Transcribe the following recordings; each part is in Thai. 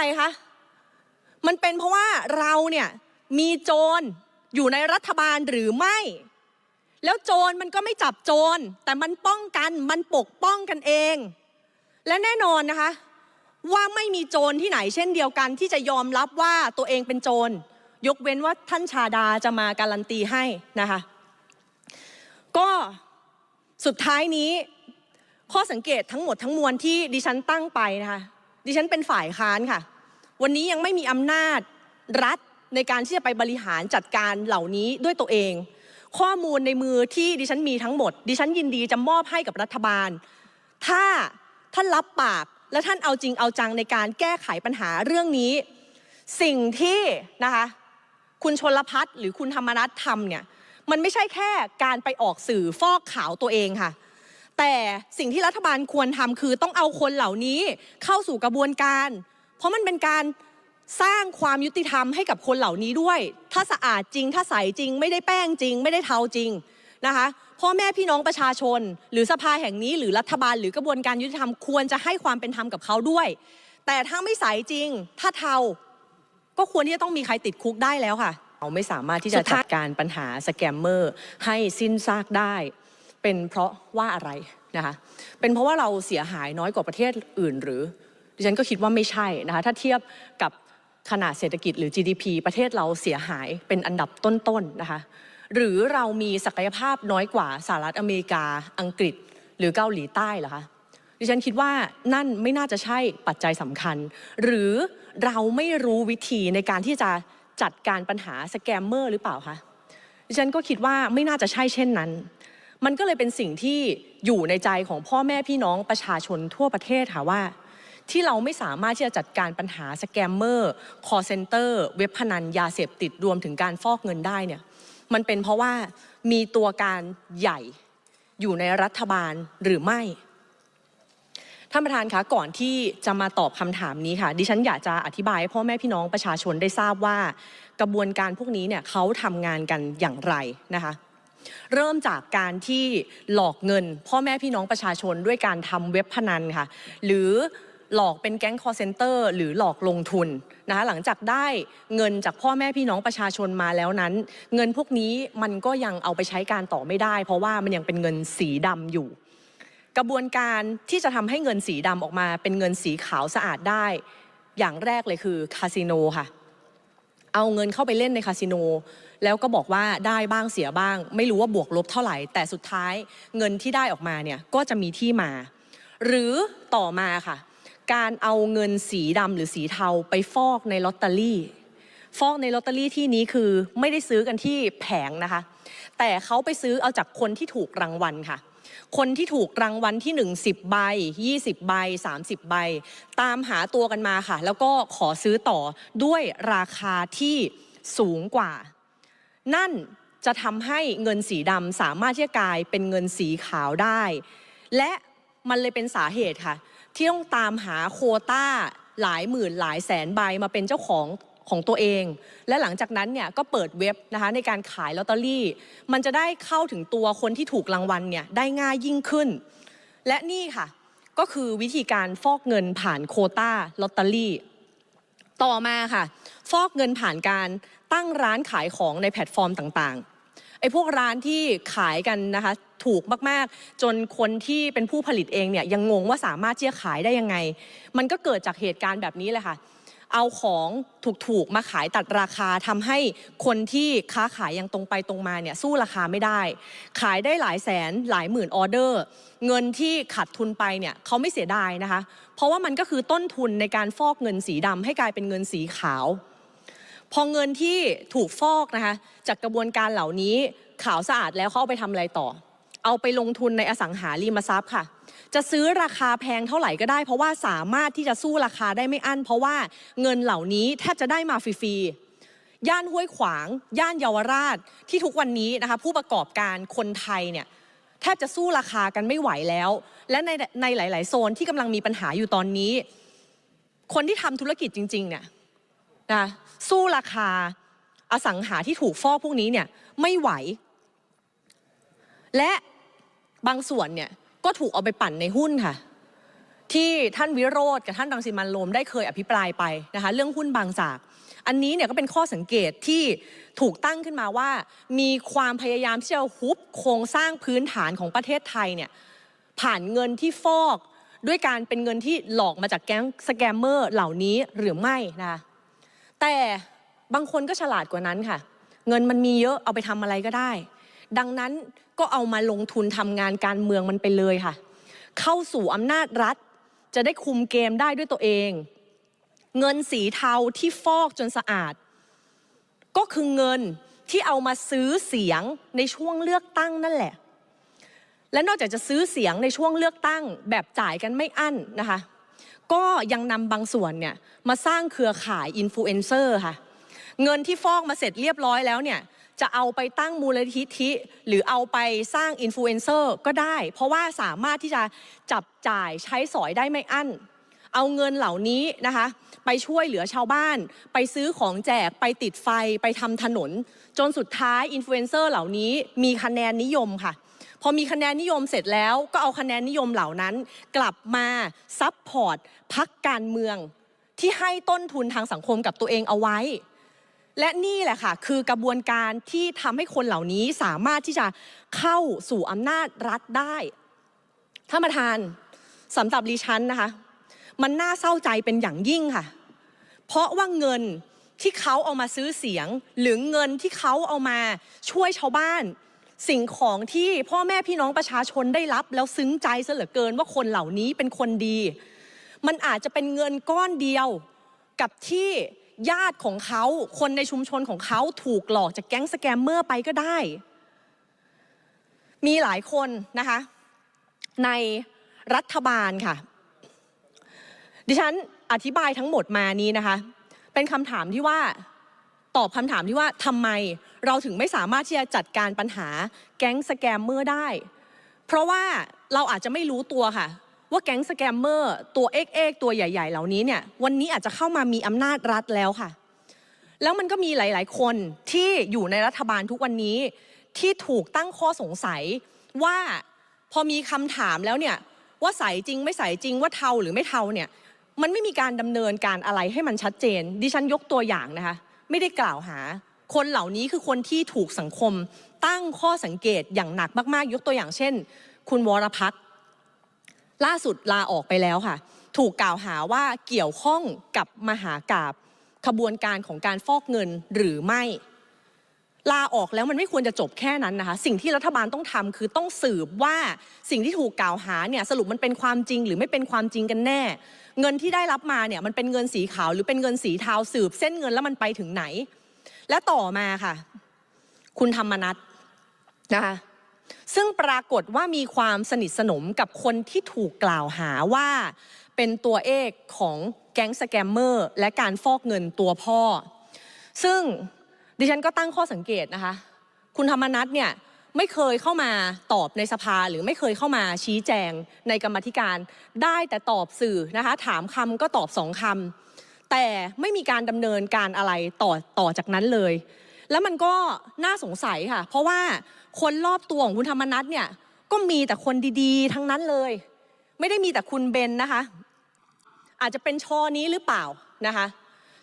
อะไรคะ มันเป็นเพราะว่าเราเนี่ยมีโจรอยู่ในรัฐบาลหรือไม่ แล้วโจรมันก็ไม่จับโจร แต่มันป้องกันมันปกป้องกันเอง และแน่นอนนะคะ ว่าไม่มีโจรที่ไหนเช่นเดียวกัน ที่จะยอมรับว่าตัวเองเป็นโจร ยกเว้นว่าท่านชาดาจะมาการันตีให้นะคะ ก็สุดท้ายนี้ข้อสังเกตทั้งหมดทั้งมวลที่ดิฉันตั้งไปนะคะ ดิฉันเป็นฝ่ายค้านค่ะ วันนี้ยังไม่มีอำนาจรัฐในการที่จะไปบริหารจัดการเหล่านี้ด้วยตัวเอง ข้อมูลในมือที่ดิฉันมีทั้งหมด ดิฉันยินดีจะมอบให้กับรัฐบาล ถ้าท่านรับปากและท่านเอาจริงเอาจังในการแก้ไขปัญหาเรื่องนี้ สิ่งที่นะคะคุณชนลพัฒน์หรือคุณธรรมนัฐทำเนี่ยมันไม่ใช่แค่การไปออกสื่อฟอกข่าวตัวเองค่ะ แต่สิ่งที่รัฐบาลควรทำคือต้องเอาคนเหล่านี้เข้าสู่กระบวนการ เพราะมันเป็นการสร้างความยุติธรรมให้กับคนเหล่านี้ด้วย ถ้าสะอาดจริง ถ้าใสจริง ไม่ได้แป้งจริง ไม่ได้เทาจริงนะคะพ่อแม่พี่น้องประชาชน หรือสภาแห่งนี้ หรือรัฐบาลหรือกระบวนการยุติธรรมควรจะให้ความเป็นธรรมกับเขาด้วย แต่ถ้าไม่ใสจริง ถ้าเทาก็ควรที่จะต้องมีใครติดคุกได้แล้วค่ะเราไม่สามารถที่จะจัดการปัญหาสแกมเมอร์ให้สิ้นซากได้ เป็นเพราะว่าอะไรนะคะเป็นเพราะว่าเราเสียหายน้อยกว่าประเทศอื่นหรือดิฉันก็คิดว่าไม่ใช่นะคะถ้าเทียบกับขนาดเศรษฐกิจหรือ GDP ประเทศเราเสียหายเป็นอันดับต้นๆนะคะหรือเรามีศักยภาพน้อยกว่าสหรัฐอเมริกา อังกฤษ หรือเกาหลีใต้เหรอคะดิฉันคิดว่านั่นไม่น่าจะใช่ปัจจัยสำคัญ หรือเราไม่รู้วิธีในการที่จะจัดการปัญหาสแกมเมอร์หรือเปล่าคะดิฉันก็คิดว่าไม่น่าจะใช่เช่นนั้น มันก็เลยเป็นสิ่งที่อยู่ในใจของพ่อแม่พี่น้องประชาชนทั่วประเทศค่ะว่า ที่เราไม่สามารถที่จะจัดการปัญหาสแกมเมอร์คอเซนเตอร์เว็บพนันยาเสพติดรวมถึงการฟอกเงินได้เนี่ยมันเป็นเพราะว่ามีตัวการใหญ่อยู่ในรัฐบาลหรือไม่ท่านประธานคะก่อนที่จะมาตอบคำถามนี้ค่ะ ดิฉันอยากจะอธิบายให้พ่อแม่พี่น้องประชาชนได้ทราบว่า กระบวนการพวกนี้เนี่ยเขาทำงานกันอย่างไรนะคะ เริ่มจากการที่หลอกเงิน พ่อแม่พี่น้องประชาชนด้วยการทำเว็บพนันค่ะ หรือหลอกเป็นแก๊งคอร์เซนเตอร์หรือหลอกลงทุนนะคะหลังจากได้เงินจากพ่อแม่พี่น้องประชาชนมาแล้วนั้น เงินพวกนี้มันก็ยังเอาไปใช้การต่อไม่ได้ เพราะว่ามันยังเป็นเงินสีดำอยู่ กระบวนการที่จะทำให้เงินสีดำออกมา เป็นเงินสีขาวสะอาดได้ อย่างแรกเลยคือคาสิโนค่ะ เอาเงินเข้าไปเล่นในคาสิโน แล้วก็บอกว่าได้บ้างเสียบ้าง ไม่รู้ว่าบวกลบเท่าไหร่ แต่สุดท้ายเงินที่ได้ออกมาเนี่ยก็จะมีที่มา หรือต่อมาค่ะ การเอาเงินสีดำหรือสีเทาไปฟอกในลอตเตอรี่ ฟอกในลอตเตอรี่ที่นี้คือไม่ได้ซื้อกันที่แผงนะคะ แต่เขาไปซื้อเอาจากคนที่ถูกรางวัลค่ะคนที่ถูกรางวัลที่ 1 10ใบ20 ใบ 30 ใบ ตามหาตัวกันมาค่ะ แล้วก็ขอซื้อต่อด้วยราคาที่สูงกว่า นั่นจะทำให้เงินสีดำสามารถที่จะกลายเป็นเงินสีขาวได้ และมันเลยเป็นสาเหตุค่ะ ที่ต้องตามหาโคต้าหลายหมื่นหลายแสนใบมาเป็นเจ้าของของตัวเอง และหลังจากนั้นเนี่ยก็เปิดเว็บนะคะในการขายลอตเตอรี่ มันจะได้เข้าถึงตัวคนที่ถูกรางวัลเนี่ยได้ง่ายยิ่งขึ้น และนี่ค่ะ ก็คือวิธีการฟอกเงินผ่านโคต้าลอตเตอรี่ ต่อมาค่ะ ฟอกเงินผ่านการตั้งร้านขายของในแพลตฟอร์มต่างๆไอ้พวกร้านที่ขายกันนะคะถูกมากๆ จนคนที่เป็นผู้ผลิตเองเนี่ยยังงงว่าสามารถที่จะขายได้ยังไง มันก็เกิดจากเหตุการณ์แบบนี้เลยค่ะ เอาของถูกๆมาขายตัดราคาทำให้คนที่ค้าขายยังตรงไปตรงมาเนี่ยสู้ราคาไม่ได้ ขายได้หลายแสนหลายหมื่นออเดอร์ เงินที่ขาดทุนไปเนี่ยเขาไม่เสียดายนะคะ เพราะว่ามันก็คือต้นทุนในการฟอกเงินสีดำให้กลายเป็นเงินสีขาว พอเงินที่ถูกฟอกนะคะจากกระบวนการเหล่านี้ขาวสะอาดแล้วเขาเอาไปทำอะไรต่อ เอาไปลงทุนในอสังหาริมทรัพย์ค่ะ จะซื้อราคาแพงเท่าไหร่ก็ได้ เพราะว่าสามารถที่จะสู้ราคาได้ไม่อั้น เพราะว่าเงินเหล่านี้แทบจะได้มาฟรีๆย่านห้วยขวาง ย่านเยาวราชที่ทุกวันนี้นะคะผู้ประกอบการคนไทยเนี่ยแทบจะสู้ราคากันไม่ไหวแล้ว และในในหลาย ๆ โซนที่กำลังมีปัญหาอยู่ตอนนี้ คนที่ทำธุรกิจจริง ๆ เนี่ยนะสู้ราคาอสังหาที่ถูกฟอกพวกนี้เนี่ยไม่ไหว และ บางส่วนเนี่ยก็ถูกเอาไปปั่นในหุ้นค่ะ ที่ท่านวิโรธกับท่านรังสิมันโรมได้เคยอภิปรายไปนะคะเรื่องหุ้นบางจาก อันนี้เนี่ยก็เป็นข้อสังเกตที่ถูกตั้งขึ้นมาว่า มีความพยายามที่จะฮุบโครงสร้างพื้นฐานของประเทศไทยเนี่ยผ่านเงินที่ฟอกด้วยการเป็นเงินที่หลอกมาจากแก๊งสแกมเมอร์เหล่านี้หรือไม่นะคะแต่บางคนก็ฉลาดกว่านั้นค่ะ เงินมันมีเยอะเอาไปทำอะไรก็ได้ ดังนั้นก็เอามาลงทุนทำงานการเมืองมันไปเลยค่ะ เข้าสู่อำนาจรัฐ จะได้คุมเกมได้ด้วยตัวเอง เงินสีเทาที่ฟอกจนสะอาด ก็คือเงินที่เอามาซื้อเสียงในช่วงเลือกตั้งนั่นแหละ และนอกจากจะซื้อเสียงในช่วงเลือกตั้ง แบบจ่ายกันไม่อั้นนะคะ ก็ยังนำบางส่วนเนี่ยมาสร้างเครือข่ายอินฟลูเอนเซอร์ค่ะ เงินที่ฟอกมาเสร็จเรียบร้อยแล้วเนี่ย จะเอาไปตั้งมูลนิธิ หรือเอาไปสร้างอินฟลูเอนเซอร์ก็ได้ เพราะว่าสามารถที่จะจับจ่ายใช้สอยได้ไม่อั้น เอาเงินเหล่านี้นะคะ ไปช่วยเหลือชาวบ้าน ไปซื้อของแจกไปติดไฟไปทำถนน จนสุดท้ายอินฟลูเอนเซอร์เหล่านี้มีคะแนนนิยมค่ะพอมีคะแนนนิยมเสร็จแล้วก็เอาคะแนนนิยมเหล่านั้น กลับมาซับพอร์ตพักการเมืองที่ให้ต้นทุนทางสังคมกับตัวเองเอาไว้ และนี่แหละค่ะคือกระบวนการที่ทำให้คนเหล่านี้สามารถที่จะเข้าสู่อำนาจรัฐได้ท่านประธานสำหรับดิฉันนะคะ มันน่าเศร้าใจเป็นอย่างยิ่งค่ะ เพราะว่าเงินที่เขาเอามาซื้อเสียง หรือเงินที่เขาเอามาช่วยชาวบ้าน สิ่งของที่พ่อแม่พี่น้องประชาชนได้รับ แล้วซึ้งใจซะเหลือเกินว่าคนเหล่านี้เป็นคนดี มันอาจจะเป็นเงินก้อนเดียวกับที่ ญาติของเขาคนในชุมชนของเขาถูกหลอกจากแก๊งสแกมเมอร์ไปก็ได้ มีหลายคนนะคะ ในรัฐบาลค่ะ ดิฉันอธิบายทั้งหมดมานี้นะคะ เป็นคำถามที่ว่าตอบคำถามที่ว่าทำไมเราถึงไม่สามารถที่จะจัดการปัญหาแก๊งสแกมเมอร์ได้ เพราะว่าเราอาจจะไม่รู้ตัวค่ะ ว่าแก๊งสแกมเมอร์ตัวเอ็กเอกตัวใหญ่ ๆ เหล่านี้เนี่ยวันนี้อาจจะเข้ามามีอำนาจรัฐแล้วค่ะ แล้วมันก็มีหลาย ๆ คนที่อยู่ในรัฐบาลทุกวันนี้ที่ถูกตั้งข้อสงสัยว่าพอมีคำถามแล้วเนี่ยว่าใสจริงไม่ใสจริงว่าเทาหรือไม่เทาเนี่ยมันไม่มีการดำเนินการอะไรให้มันชัดเจน ดิฉันยกตัวอย่างนะคะ ไม่ได้กล่าวหา คนเหล่านี้คือคนที่ถูกสังคม ตั้งข้อสังเกตอย่างหนักมากๆ ยกตัวอย่างเช่น คุณวรพัฒน์ ล่าสุดลาออกไปแล้วค่ะ ถูกกล่าวหาว่าเกี่ยวข้องกับมหากาบขบวนการของการฟอกเงินหรือไม่ ลาออกแล้วมันไม่ควรจะจบแค่นั้นนะคะ สิ่งที่รัฐบาลต้องทำคือต้องสืบว่าสิ่งที่ถูกกล่าวหาเนี่ยสรุปมันเป็นความจริง หรือไม่เป็นความจริงกันแน่ เงินที่ได้รับมาเนี่ยมันเป็นเงินสีขาวหรือเป็นเงินสีเทาสืบเส้นเงินแล้วมันไปถึงไหน และต่อมาค่ะ คุณธรรมนัทนะคะ ซึ่งปรากฏว่ามีความสนิทสนมกับคนที่ถูกกล่าวหาว่า เป็นตัวเอกของแก๊งสแกมเมอร์และการฟอกเงินตัวพ่อ ซึ่งดิฉันก็ตั้งข้อสังเกตนะคะ คุณธรรมนัทเนี่ยไม่เคยเข้ามาตอบในสภาหรือไม่เคยเข้ามาชี้แจงในกรรมธิการ ได้แต่ตอบสื่อนะคะถามคำก็ตอบสองคำแต่ไม่มีการดำเนินการอะไรต่อต่อจากนั้นเลย แล้วมันก็น่าสงสัยค่ะ เพราะว่า คนรอบตัวของคุณธรรมนัทเนี่ยก็มีแต่คนดีๆ ทั้งนั้นเลย ไม่ได้มีแต่คุณเบนนะคะ อาจจะเป็นชอนี้หรือเปล่านะคะ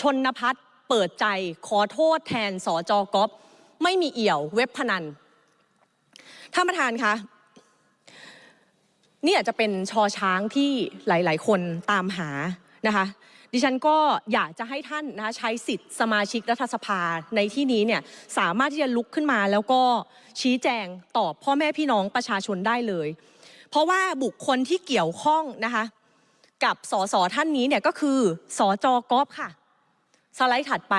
ชนพัฒน์เปิดใจขอโทษแทนสอจอกอฟไม่มีเอี่ยวเว็บพนันท่านประธานคะนี่อาจจะเป็นชอช้างที่หลาย ๆ คนตามหานะคะ ดิฉันก็อยากจะให้ท่านนะคะใช้สิทธิ์สมาชิกรัฐสภาในที่นี้เนี่ยสามารถที่จะลุกขึ้นมาแล้วก็ชี้แจงตอบพ่อแม่พี่น้องประชาชนได้เลย เพราะว่าบุคคลที่เกี่ยวข้องนะคะกับสสท่านนี้เนี่ยก็คือสอจอกอฟค่ะ สไลด์ถัดไป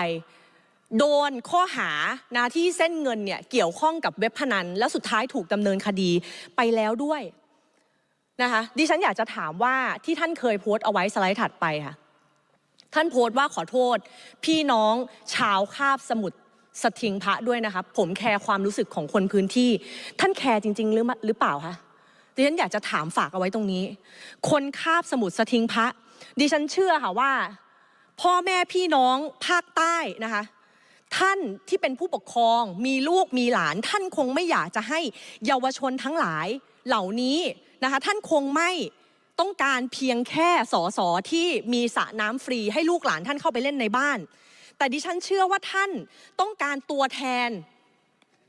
โดนข้อหานะที่เส้นเงินเนี่ยเกี่ยวข้องกับเว็บพนัน แล้วสุดท้ายถูกดำเนินคดีไปแล้วด้วยนะคะดิฉันอยากจะถามว่าที่ท่านเคยโพสต์เอาไว้สไลด์ถัดไปค่ะ ท่านโพสต์ว่าขอโทษ พี่น้องชาวคาบสมุทรสทิงพระด้วยนะคะผมแคร์ความรู้สึกของคนพื้นที่ ท่านแคร์จริง ๆ หรือหรือเปล่าคะดิฉันอยากจะถามฝากเอาไว้ตรงนี้ คนคาบสมุทรสทิงพระ ดิฉันเชื่อค่ะว่า พ่อแม่พี่น้องภาคใต้นะคะท่านที่เป็นผู้ปกครองมีลูกมีหลาน ท่านคงไม่อยากจะให้เยาวชนทั้งหลายเหล่านี้นะคะท่านคงไม่ ต้องการเพียงแค่สอสอที่มีสระน้ำฟรีให้ลูกหลานท่านเข้าไปเล่นในบ้าน แต่ดิฉันเชื่อว่าท่านต้องการตัวแทน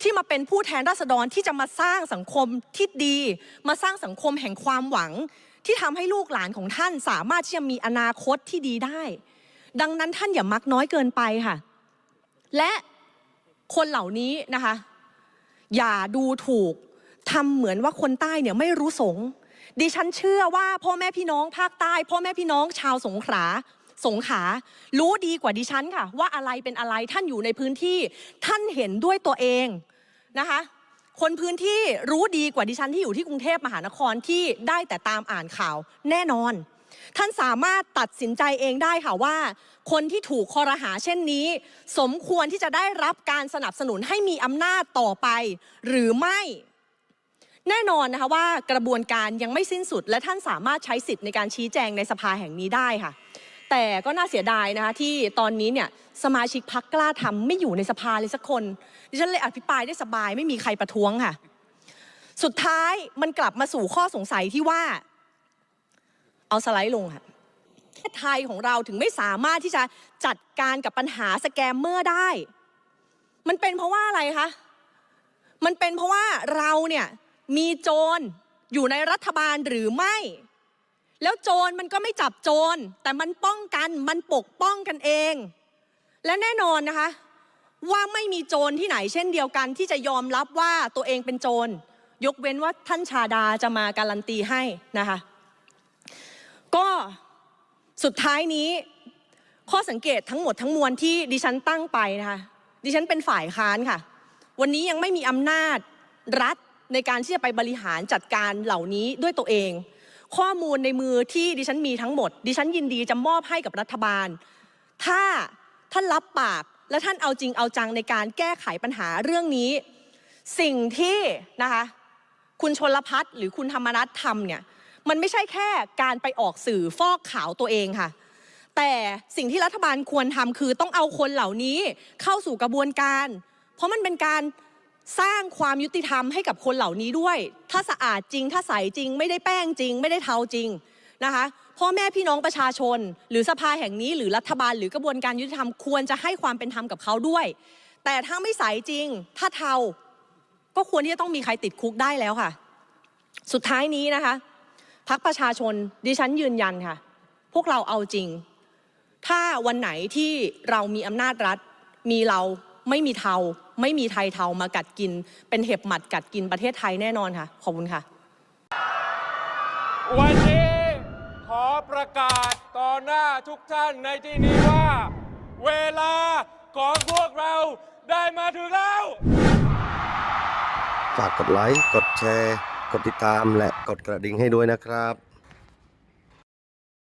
ที่มาเป็นผู้แทนราษฎรที่จะมาสร้างสังคมที่ดี มาสร้างสังคมแห่งความหวัง ที่ทำให้ลูกหลานของท่านสามารถที่จะมีอนาคตที่ดีได้ ดังนั้นท่านอย่ามักน้อยเกินไปค่ะ และคนเหล่านี้นะคะ อย่าดูถูกทำเหมือนว่าคนใต้เนี่ยไม่รู้สง์ ดิฉันเชื่อว่าพ่อแม่พี่น้องภาคใต้ พ่อแม่พี่น้องชาวสงขลาสงขารู้ดีกว่าดิฉันค่ะ ว่าอะไรเป็นอะไรท่านอยู่ในพื้นที่ ท่านเห็นด้วยตัวเองนะคะ คนพื้นที่รู้ดีกว่าดิฉันที่อยู่ที่กรุงเทพมหานครที่ได้แต่ตามอ่านข่าวแน่นอน ท่านสามารถตัดสินใจเองได้ค่ะว่า คนที่ถูกคอรหาเช่นนี้ สมควรที่จะได้รับการสนับสนุนให้มีอำนาจต่อไป หรือไม่ แน่นอนนะคะว่ากระบวนการยังไม่สิ้นสุด และท่านสามารถใช้สิทธิ์ในการชี้แจงในสภาแห่งนี้ได้ค่ะ แต่ก็น่าเสียดายนะคะที่ตอนนี้เนี่ยสมาชิกพักกล้าทำไม่อยู่ในสภาเลยสักคนดิฉันเลยอภิปรายได้สบายไม่มีใครประท้วงค่ะ สุดท้ายมันกลับมาสู่ข้อสงสัยที่ว่า เอาสไลด์ลงค่ะประเทศไทยของเราถึงไม่สามารถที่จะจัดการกับปัญหาสแกมเมอร์ได้ มันเป็นเพราะว่าอะไรคะมันเป็นเพราะว่าเราเนี่ย มีโจรอยู่ในรัฐบาลหรือไม่ แล้วโจรมันก็ไม่จับโจร แต่มันป้องกันมันปกป้องกันเอง และแน่นอนนะคะ ว่าไม่มีโจรที่ไหนเช่นเดียวกัน ที่จะยอมรับว่าตัวเองเป็นโจร ยกเว้นว่าท่านชาดาจะมาการันตีให้นะคะ ก็สุดท้ายนี้ข้อสังเกตทั้งหมดทั้งมวลที่ดิฉันตั้งไปนะคะ ดิฉันเป็นฝ่ายค้านค่ะ วันนี้ยังไม่มีอำนาจรัฐ ในการที่จะไปบริหารจัดการเหล่านี้ด้วยตัวเอง ข้อมูลในมือที่ดิฉันมีทั้งหมด ดิฉันยินดีจะมอบให้กับรัฐบาล ถ้าท่านรับปากและท่านเอาจริงเอาจังในการแก้ไขปัญหาเรื่องนี้ สิ่งที่นะคะคุณชนลพัฒน์หรือคุณธรรมนัฐทำเนี่ยมันไม่ใช่แค่การไปออกสื่อฟอกขาวตัวเองค่ะ แต่สิ่งที่รัฐบาลควรทำคือต้องเอาคนเหล่านี้เข้าสู่กระบวนการ เพราะมันเป็นการ สร้างความยุติธรรมให้กับคนเหล่านี้ด้วย ถ้าสะอาดจริง ถ้าใสจริง ไม่ได้แป้งจริง ไม่ได้เทาจริงนะคะพ่อแม่พี่น้องประชาชน หรือสภาแห่งนี้หรือรัฐบาล หรือกระบวนการยุติธรรมควรจะให้ความเป็นธรรมกับเขาด้วย แต่ถ้าไม่ใสจริง ถ้าเทาก็ควรที่จะต้องมีใครติดคุกได้แล้วค่ะ สุดท้ายนี้นะคะพักประชาชนดิฉันยืนยันค่ะ พวกเราเอาจริง ถ้าวันไหนที่เรามีอำนาจรัฐมีเรา ไม่มีเทาไม่มีไทยเทามากัดกิน เป็นเห็บหมัดกัดกินประเทศไทยแน่นอนค่ะ ขอบคุณค่ะ วันนี้ขอประกาศต่อหน้าทุกท่านในที่นี้ว่า เวลาของพวกเราได้มาถึงแล้ว ฝากกดไลค์ กดแชร์ กดติดตามและกดกระดิ่งให้ด้วยนะครับ